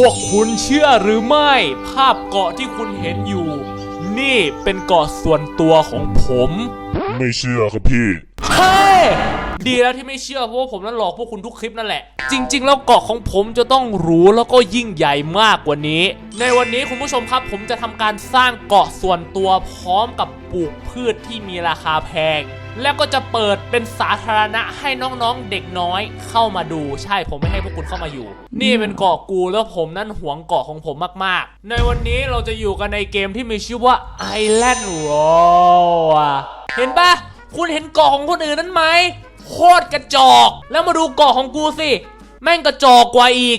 พวกคุณเชื่อหรือไม่ ภาพเกาะที่คุณเห็นอยู่ นี่เป็นเกาะส่วนตัวของผม ไม่เชื่อครับพี่ เฮ้ย ดีแล้วที่ไม่เชื่อเพราะว่าผมนั้นหลอกพวกคุณทุกคลิปนั่นแหละ จริง ๆ แล้วเกาะของผมจะต้องหรูแล้วก็ยิ่งใหญ่มากกว่านี้ ในวันนี้คุณผู้ชมครับ ผมจะทำการสร้างเกาะส่วนตัวพร้อมกับปลูกพืชที่มีราคาแพง แล้วก็จะเปิดเป็นสาธารณะให้น้องๆเด็กน้อยเข้ามาดู ใช่ผมไม่ให้พวกคุณเข้ามาอยู่ นี่เป็นเกาะกูแล้วผมนั่นหวงเกาะของผมมากๆ ในวันนี้เราจะอยู่กันในเกมที่มีชื่อว่า Island Roll อะเห็นปะคุณเห็นเกาะของคนอื่นนั้นไหมโคตรกระจอก แล้วมาดูเกาะของกูสิแม่งกระจอกกว่าอีก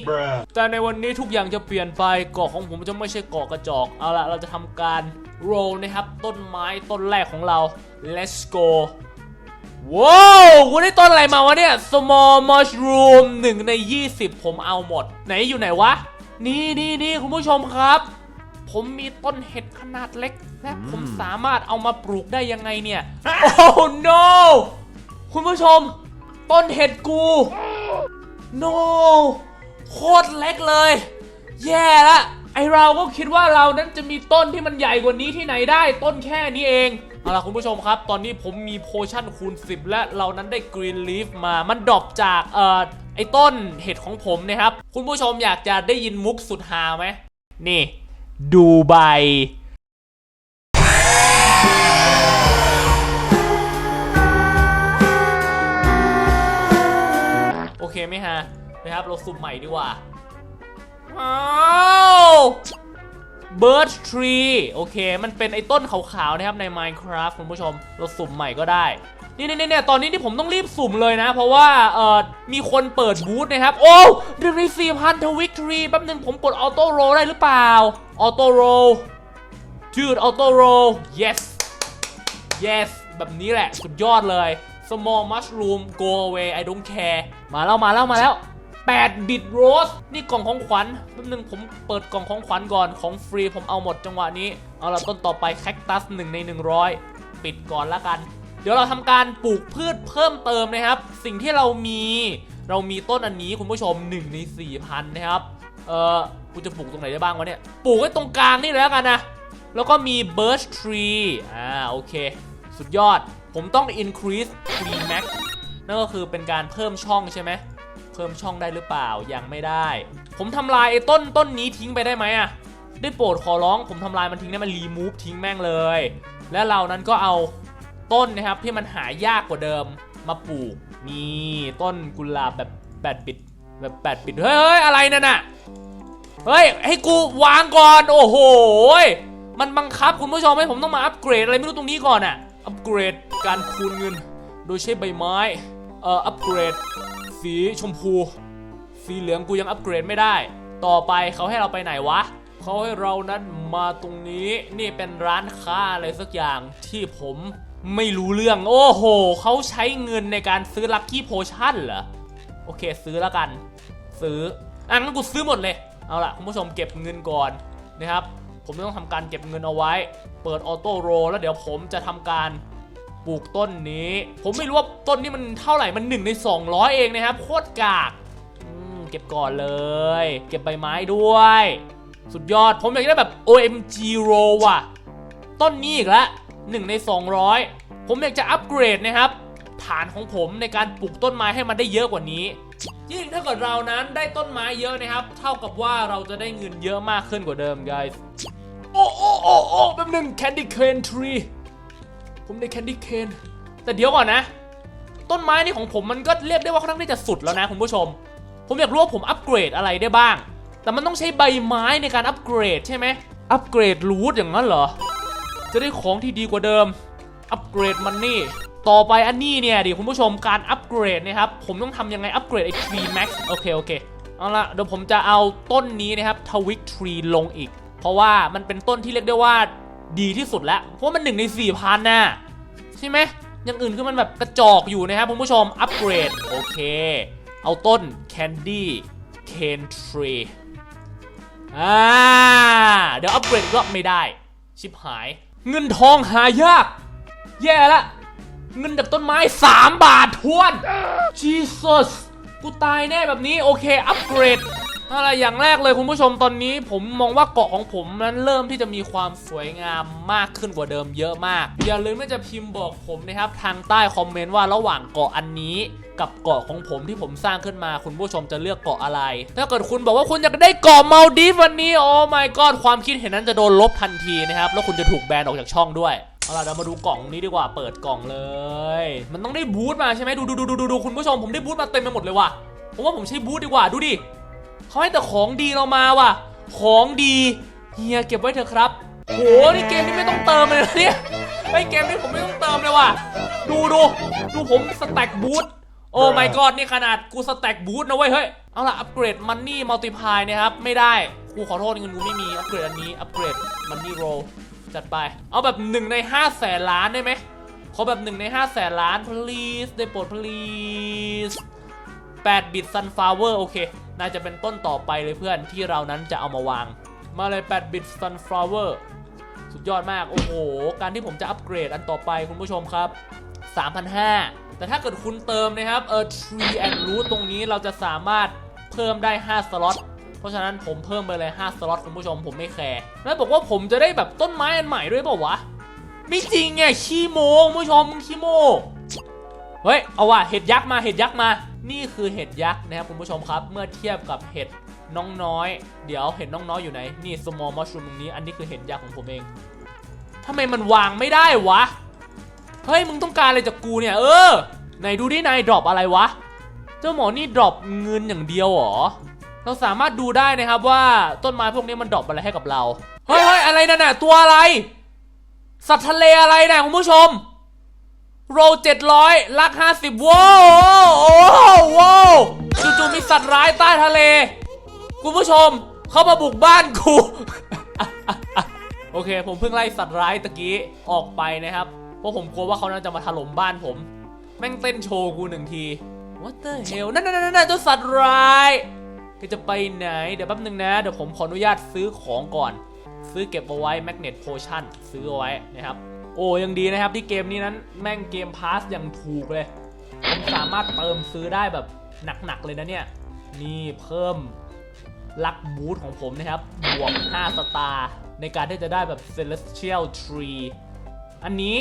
แต่ในวันนี้ทุกอย่างจะเปลี่ยนไป เกาะของผมจะไม่ใช่เกาะกระจอก เอาละเราจะทำการโรลนะครับ ต้นไม้ต้นแรกของเรา let's go ว้าวกูได้ต้นอะไรมาวะเนี่ย small mushroom 1ใน 20 ผมเอาหมด ไหนอยู่ไหนวะ นี่นี่นี่คุณผู้ชมครับ ผมมีต้นเห็ดขนาดเล็ก และผมสามารถเอามาปลูกได้ยังไงเนี่ย โอ้ no คุณผู้ชม ต้นเห็ดกู no โคตรเล็กเลย แย่ละไอเราก็คิดว่าเรานั้นจะมีต้นที่มันใหญ่กว่านี้ที่ไหนได้ ต้นแค่นี้เอง เอาล่ะคุณผู้ชมครับ ตอนนี้ผมมีโพชั่นคูณ 10 และเรานั้นได้กรีนลีฟมา มันดรอปจากเอ่อไอต้นเห็ดของผมนะครับ คุณผู้ชมอยากจะได้ยินมุกสุดฮาไหม นี่ ดูใบ โอเคไหมฮะ นะครับ เราสุ่มใหม่ดีกว่าว้าว เบิร์ดทรีโอเค มันเป็นไอ้ต้นขาวๆนะครับใน Minecraft คุณผู้ชม เราสุ่มใหม่ก็ได้ นี่นี่นี่ตอนนี้ที่ผมต้องรีบสุ่มเลยนะ เพราะว่าเอ่อมีคนเปิดบูธนะครับ โอ้เดือนรีสี่พันทวิกทรีแป๊บนึงผมกดออโต้โรได้หรือเปล่า ออโต้โรจืดออโต้โร yes yes แบบนี้แหละ สุดยอดเลย small mushroom go away I don't care มาแล้วมาแล้วมาแล้ว 8 บิตโรส นี่กล่องของขวัญแป๊บนึงผมเปิดกล่องของขวัญก่อนของฟรีผมเอาหมดจังหวะนี้ เอาละต้นต่อไปแคคตัส1ใน 100 ปิดก่อนละกัน เดี๋ยวเราทำการปลูกพืชเพิ่มเติมนะครับ สิ่งที่เรามีเรามีต้นอันนี้คุณผู้ชม 1 ใน 4,000 นะครับ เออกูจะปลูกตรงไหนได้บ้างวะเนี่ย ปลูกไว้ตรงกลางนี่เลยแล้วกันนะ แล้วก็มี birch tree อ่าโอเค สุดยอด ผมต้อง increase tree max นั่นก็คือเป็นการเพิ่มช่องใช่ไหม เพิ่มช่องได้หรือเปล่ายังไม่ได้ ผมทำลายไอ้ต้นต้นนี้ทิ้งไปได้ไหมอะได้โปรดขอร้องผมทำลายมันทิ้งได้มันรีมูฟทิ้งแม่งเลย และเรานั้นก็เอาต้นนะครับที่มันหายากกว่าเดิมมาปลูกนี่ต้นกุหลาบแบบแปดปิดแบบแปดปิดเฮ้ยอะไรนั่นน่ะเฮ้ยให้กูวางก่อนโอ้โหมันบังคับคุณผู้ชมให้ผมต้องมาอัปเกรดอะไรไม่รู้ตรงนี้ก่อนอะอัปเกรดการคูณเงินโดยใช้ใบไม้เอ่ออัปเกรด สีชมพู สีเหลืองกูยังอัปเกรดไม่ได้ ต่อไปเขาให้เราไปไหนวะ เขาให้เรานั้นมาตรงนี้ นี่เป็นร้านค้าอะไรสักอย่างที่ผมไม่รู้เรื่อง โอ้โห เขาใช้เงินในการซื้อลัคกี้โพชั่นเหรอ โอเคซื้อแล้วกัน ซื้อ อะงั้นกูซื้อหมดเลย เอาล่ะ คุณผู้ชมเก็บเงินก่อนนะครับ ผมต้องทำการเก็บเงินเอาไว้ เปิดออโต้โรแล้วเดี๋ยวผมจะทำการ ปลูกต้นนี้ ผมไม่รู้ว่าต้นนี้มันเท่าไหร่มัน1ใน200 เองนะครับโคตรกากเก็บก่อนเลย เก็บใบไม้ด้วย สุดยอดผมอยากได้แบบ OMG row ว่ะ ต้นนี้อีกแล้ว1ใน 200 ผมอยากจะอัปเกรดนะครับ ฐานของผมในการปลูกต้นไม้ให้มันได้เยอะกว่านี้ยิ่งถ้าเกิดเรานั้นได้ต้นไม้เยอะนะครับ เท่ากับว่าเราจะได้เงินเยอะมากขึ้นกว่าเดิม guys โอ้โอ้โอ้โอ้แป๊บนึง candy cane tree ผมได้ candy cane แต่เดี๋ยวก่อนนะ ต้นไม้นี่ของผมมันก็เรียกได้ว่าค่อนข้างที่จะสุดแล้วนะคุณผู้ชม ผมอยากรู้ว่าผมอัปเกรดอะไรได้บ้าง แต่มันต้องใช้ใบไม้ในการอัปเกรดใช่ไหมอัปเกรดรูทอย่างนั้นเหรอ จะได้ของที่ดีกว่าเดิม อัปเกรดมันนี่ ต่อไปอันนี้เนี่ยดิคุณผู้ชมการอัปเกรดนะครับ ผมต้องทำยังไงอัปเกรดไอ้ tree max โอเคโอเค เอาละเดี๋ยวผมจะเอาต้นนี้นะครับทวิกทรีลงอีก เพราะว่ามันเป็นต้นที่เรียกได้ว่า ดีที่สุดแล้ว เพราะมันหนึ่งใน4 0 0 0น่ะใช่ไหมอย่างอื่นคือมันแบบกระจอกอยู่นะครับคุณผู้ชม อัปเกรด โอเค เอาต้น candy cane tree อ่าเดี๋ยวอัปเกรดกรอบไม่ได้ ชิบหาย เงินทองหายาก แย่ละ เงินจากต้นไม้ 3 บาททวน Jesus กูตายแน่แบบนี้ โอเค อัปเกรด อะไรอย่างแรกเลยคุณผู้ชมตอนนี้ ผมมองว่าเกาะของผมนั้นเริ่มที่จะมีความสวยงามมากขึ้นกว่าเดิมเยอะมาก อย่าลืมที่จะพิมพ์บอกผมนะครับทางใต้คอมเมนต์ว่าระหว่างเกาะอันนี้กับเกาะของผมที่ผมสร้างขึ้นมาคุณผู้ชมจะเลือกเกาะอะไร ถ้าเกิดคุณบอกว่าคุณอยากได้เกาะมาดีฟวันนี้โอ้ my god ความคิดเห็นนั้นจะโดนลบทันทีนะครับ แล้วคุณจะถูกแบนออกจากช่องด้วยเอาล่ะเรามาดูกล่องนี้ดีกว่าเปิดกล่องเลย มันต้องได้บูทมาใช่ไหมดูดูดูดูดูดูคุณผู้ชมผมได้บูทมาเต็มไปหมดเลยว่ะผมว่าผมใช้บูทดีกว่าดูดิ เขาให้แต่ของดีเรามาว่ะ ของดีเฮียเก็บไว้เถอะครับโหนี่เกมนี้ไม่ต้องเติมเลยนะเนี่ยไอเกมนี้ผมไม่ต้องเติมเลยว่ะ ดูดูดูผมสแต็กบูทโอ้ my god นี่ขนาดกูสแต็กบูทนะเว้ยเฮ้ย เอาล่ะอัปเกรดมันนี่มัลติพายนะครับ ไม่ได้กูขอโทษเงินกูไม่มีอัปเกรดอันนี้อัปเกรดมันนี่โรจัดไป เอาแบบหนึ่งใน 5 แสนล้านได้ไหมขอแบบหนึ่งใน 5 แสนล้าน please ได้โปรด please 8 บิต sunflower โอเค น่าจะเป็นต้นต่อไปเลยเพื่อนที่เรานั้นจะเอามาวาง มาเลย 8 บิต sunflower สุดยอดมาก โอ้โห การที่ผมจะอัปเกรดอันต่อไปคุณผู้ชมครับ 3,500 แต่ถ้าเกิดคุณเติมนะครับเออ tree and root ตรงนี้เราจะสามารถเพิ่มได้ 5 สล็อตเพราะฉะนั้นผมเพิ่มไปเลย 5 สล็อตคุณผู้ชมผมไม่แคร์แล้วบอกว่าผมจะได้แบบต้นไม้อันใหม่ด้วยเปล่าวะไม่จริงไงขี้โมคุณผู้ชมมึงขี้โมเฮ้ย เอาว่ะเห็ดยักษ์มาเห็ดยักษ์มา นี่คือเห็ดยักษ์นะครับคุณผู้ชมครับ เมื่อเทียบกับเห็ดน้องน้อย เดี๋ยวเห็ดน้องน้อยอยู่ไหน นี่ small mushroom ตรงนี้ อันนี้คือเห็ดยักษ์ของผมเองทำไมมันวางไม่ได้วะ เฮ้ย มึงต้องการอะไรจากกูเนี่ย เออ ไหนดูดินายดรอปอะไรวะ เจ้าหมอนี่ดรอปเงินอย่างเดียวเหรอ เราสามารถดูได้นะครับว่าต้นไม้พวกนี้มันดรอปอะไรให้กับเรา เฮ้ยเฮอะไรนั่นน่ะตัวอะไร สัตว์ทะเลอะไรน่ะคุณผู้ชม โรเจ็ดร้อยลักห้าสิบว้าวโอ้ว้าวจู่ๆมีสัตว์ร้ายใต้ทะเล คุณผู้ชมเข้ามาบุกบ้านกูโอเค ผมเพิ่งไล่สัตว์ร้ายตะกี้ออกไปนะครับ เพราะผมกลัวว่าเขาน่าจะมาถล่มบ้านผม แม่งเต้นโชว์กูหนึ่งที What the hell นั่นนั่นนั่นเจ้าสัตว์ร้ายก็จะไปไหน เดี๋ยวแป๊บนึงนะ เดี๋ยวผมขออนุญาตซื้อของก่อน ซื้อเก็บเอาไว้ Magnet Potion ซื้อเอาไว้นะครับ โอ้ยังดีนะครับที่เกมนี้นั้นแม่งเกมพาสอย่างถูกเลยผมสามารถเติมซื้อได้แบบหนักๆเลยนะเนี่ย นี่เพิ่มลักบูทของผมนะครับ บวก 5 สตาร์ในการที่จะได้แบบ Celestial Tree อันนี้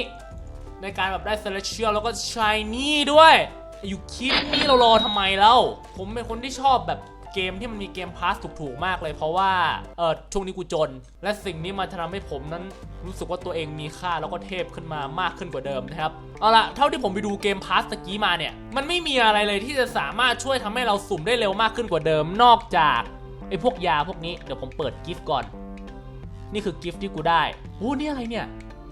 ในการแบบได้ Celestial แล้วก็ Shiny ด้วย อยู่คิดนี่เรารอทำไมแล้ว ผมเป็นคนที่ชอบแบบ เกมที่มันมีเกมพาสถูกๆมากเลย เพราะว่าเออช่วงนี้กูจน และสิ่งนี้มันทำให้ผมนั้นรู้สึกว่าตัวเองมีค่าแล้วก็เทพขึ้นมามากขึ้นกว่าเดิมนะครับเอาละเท่าที่ผมไปดูเกมพาสตะกี้มาเนี่ย มันไม่มีอะไรเลยที่จะสามารถช่วยทำให้เราสุ่มได้เร็วมากขึ้นกว่าเดิม นอกจากไอ้พวกยาพวกนี้เดี๋ยวผมเปิดกิฟต์ก่อน นี่คือกิฟต์ที่กูได้โอ้นี่อะไรเนี่ย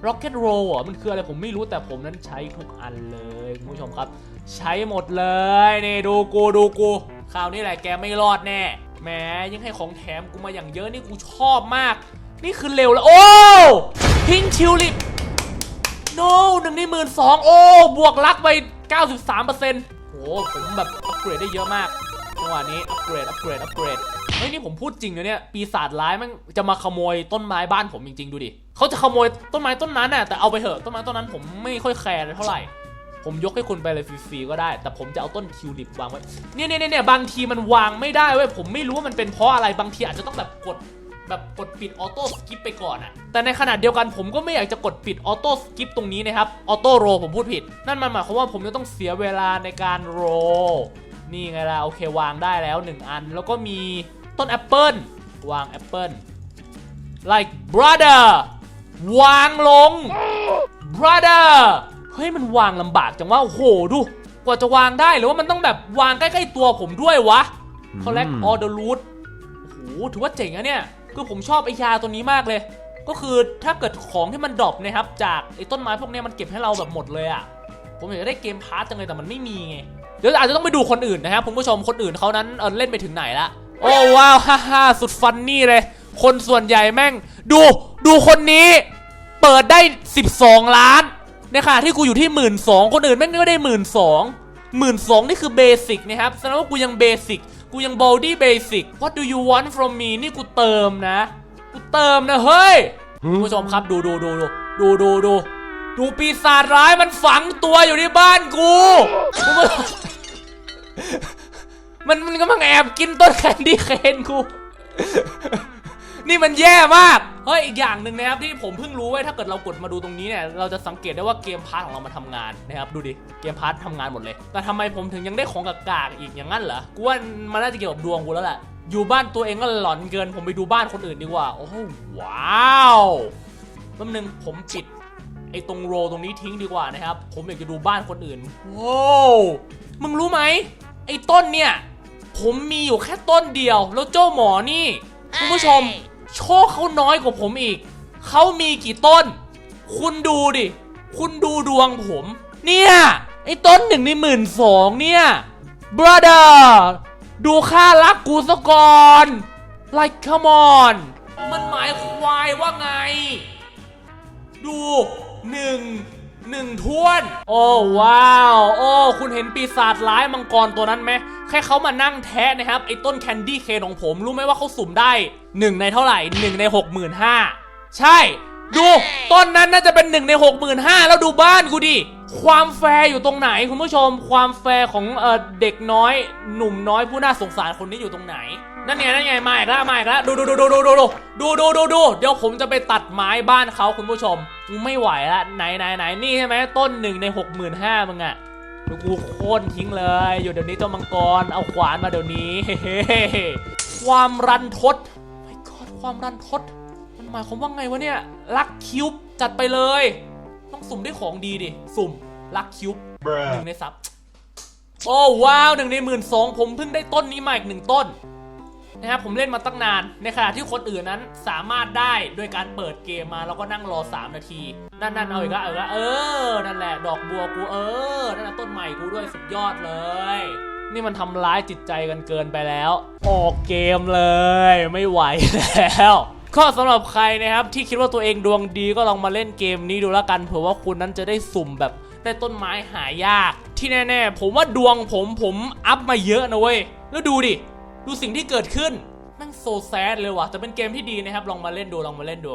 Rocket Roll อะมันคืออะไรผมไม่รู้แต่ผมนั้นใช้ทุกอันเลยคุณผู้ชมครับ ใช้หมดเลยนี่ดูกูดูกู คราวนี้แหละแกไม่รอดแน่ แหมยังให้ของแถมกูมาอย่างเยอะนี่กูชอบมาก นี่คือเร็วแล้วโอ้พิงทิวลิปโนหนึ่งในหมื่นสองโอ้บวกลักไป 93%โหผมแบบอัปเกรดได้เยอะมากจังหวะนี้อัปเกรดอัปเกรดอัปเกรดเฮ้ยนี่ผมพูดจริงนะเนี่ยปีศาจร้ายมันจะมาขโมยต้นไม้บ้านผมจริงๆดูดิเขาจะขโมยต้นไม้ต้นนั้นน่ะแต่เอาไปเถอะต้นไม้ต้นนั้นผมไม่ค่อยแคร์เลยเท่าไหร่ ผมยกให้คุณไปเลยฟรีๆก็ได้ แต่ผมจะเอาต้นทิวลิปวางไว้ เนี่ยเนี่ยเนี่ยบางทีมันวางไม่ได้เว้ย ผมไม่รู้ว่ามันเป็นเพราะอะไร บางทีอาจจะต้องแบบกดแบบกดปิดออโต้สกิปไปก่อนอะแต่ในขณะเดียวกันผมก็ไม่อยากจะกดปิดออโต้สกิปตรงนี้นะครับ ออโต้โรผมพูดผิด นั่นมันหมายความว่าผมจะต้องเสียเวลาในการโร นี่ไงล่ะ โอเควางได้แล้ว 1 อัน แล้วก็มีต้นแอปเปิลวางแอปเปิล like brother วางลง brother เฮ้ยมันวางลำบากจังว่าโอ้โหดู กว่าจะวางได้หรือว่ามันต้องแบบวางใกล้ๆตัวผมด้วยวะ collect all the loot โอ้โหถือว่าเจ๋งอะเนี่ยคือผมชอบไอ้ยาตัวนี้มากเลย ก็คือถ้าเกิดของที่มันดรอปนะครับ จากไอ้ต้นไม้พวกเนี้ยมันเก็บให้เราแบบหมดเลยอะผมอยากจะได้เกมพาร์ทจังเลยแต่มันไม่มีไงเดี๋ยวอาจจะต้องไปดูคนอื่นนะครับคุณผู้ชมคนอื่นเขานั้นเออเล่นไปถึงไหนละโอ้ว้าวฮ่าฮ่าสุดฟันนี่เลย คนส่วนใหญ่แม่ง ดูดูคนนี้ เปิดได้ 12 ล้าน ในขณะที่กูอยู่ที่1 2ื่นสองคนอื่นแม่งก็ได้1 2ื่นสองหมื่นสองนี่คือเบสิกนะครับแสดงว่ากูยังเบสิกกูยังบอดี้เบสิก What do you want from me นี่กูเติมนะ กูเติมนะเฮ้ยคุณผู้ชมครับดูดูดูดูดูดูดูดูปีศาจร้ายมันฝังตัวอยู่ที่บ้านกูมมันมันกำลังแอบกินต้นแคนดี้เคนกู นี่มันแย่มาก เฮ้ยอีกอย่างหนึ่งนะครับที่ผมเพิ่งรู้ไว้ถ้าเกิดเรากดมาดูตรงนี้เนี่ยเราจะสังเกตได้ว่าเกมพาร์ทของเรามาทำงานนะครับดูดิเกมพาร์ททำงานหมดเลย แต่ทำไมผมถึงยังได้ของกากๆอีกอย่างนั้นเหรอกูว่ามันน่าจะเกี่ยวกับดวงกูแล้วแหละอยู่บ้านตัวเองก็หลอนเกิน ผมไปดูบ้านคนอื่นดีกว่า โอ้โหว้าวแป๊บนึงผมปิดไอ้ตรงโรตรงนี้ทิ้งดีกว่านะครับ ผมอยากจะดูบ้านคนอื่นว้าวมึงรู้ไหมไอ้ต้นเนี่ย ผมมีอยู่แค่ต้นเดียว แล้วเจ้าหมอนี่ คุณผู้ชม โชคเขาน้อยกว่าผมอีก เขามีกี่ต้น คุณดูดิ คุณดูดวงผม เนี่ย ไอ้ต้นหนึ่งในหมื่นสองเนี่ย brother ดูค่ารักกูซะก่อน like come on มันหมายควายว่าไง ดูหนึ่ง หนึ่งท้วน โอ้ว้าว โอ้ คุณเห็นปีศาจร้ายมังกรตัวนั้นไหม แค่เขามานั่งแทะนะครับ ไอ้ต้นแคนดี้เคนของผม รู้ไหมว่าเขาสุ่มได้หนึ่งในเท่าไหร่หนึ่งในหกหมื่นห้าใช่ ดูต้นนั้นน่าจะเป็นหนึ่งในหกหมื่นห้าแล้วดูบ้านกูดิ ความแฟร์อยู่ตรงไหนคุณผู้ชม ความแฟร์ของเออเด็กน้อย หนุ่มน้อยผู้น่าสงสารคนนี้อยู่ตรงไหนนั่นไงนั่นไงมาอีกแล้วมาอีกแล้วดูดูดูดูดูดูดูดูดูดูดูเดี๋ยวผมจะไปตัดไม้บ้านเขาคุณผู้ชม ไม่ไหวละไหนไหนไหนนี่ใช่ไหมต้นหนึ่งในหกหมื่นห้ามึงอะเดี๋ยวกูโค่นทิ้งเลย อยู่เดี๋ยวนี้เจ้ามังกรเอาขวานมาเดี๋ยวนี้เฮ้ความรันทดไม่กอดความรันทด มันหมายความว่าไงวะเนี่ยลักคิวบจัดไปเลย ต้องสุ่มได้ของดีดิ สุ่มลักคิวบหนึ่งในซับโอ้ว้าวหนึ่งในหมื่นสองผมเพิ่งได้ต้นนี้มาอีกหนึ่งต้น นะครับผมเล่นมาตั้งนานในขณะที่คนอื่นนั้นสามารถได้โดยการเปิดเกมมาแล้วก็นั่งรอ 3 นาที นั่นนั่นเอาอีกแล้วเอาอีกแล้วเออ นั่นแหละ ดอกบัวกูเออ นั่นนะต้นใหม่กูด้วยสุดยอดเลย นี่มันทำร้ายจิตใจกันเกินไปแล้ว ออกเกมเลย ไม่ไหวแล้วก็สำหรับใครนะครับที่คิดว่าตัวเองดวงดีก็ลองมาเล่นเกมนี้ดูแล้วกันเผื่อว่าคุณนั้นจะได้สุ่มแบบได้ต้นไม้หายาก ที่แน่ ๆ ผมว่าดวงผมผมอัพมาเยอะนะเว้ยแล้วดูดิ ดูสิ่งที่เกิดขึ้นแม่งโซแซดเลยว่ะแต่เป็นเกมที่ดีนะครับ ลองมาเล่นดูลองมาเล่นดู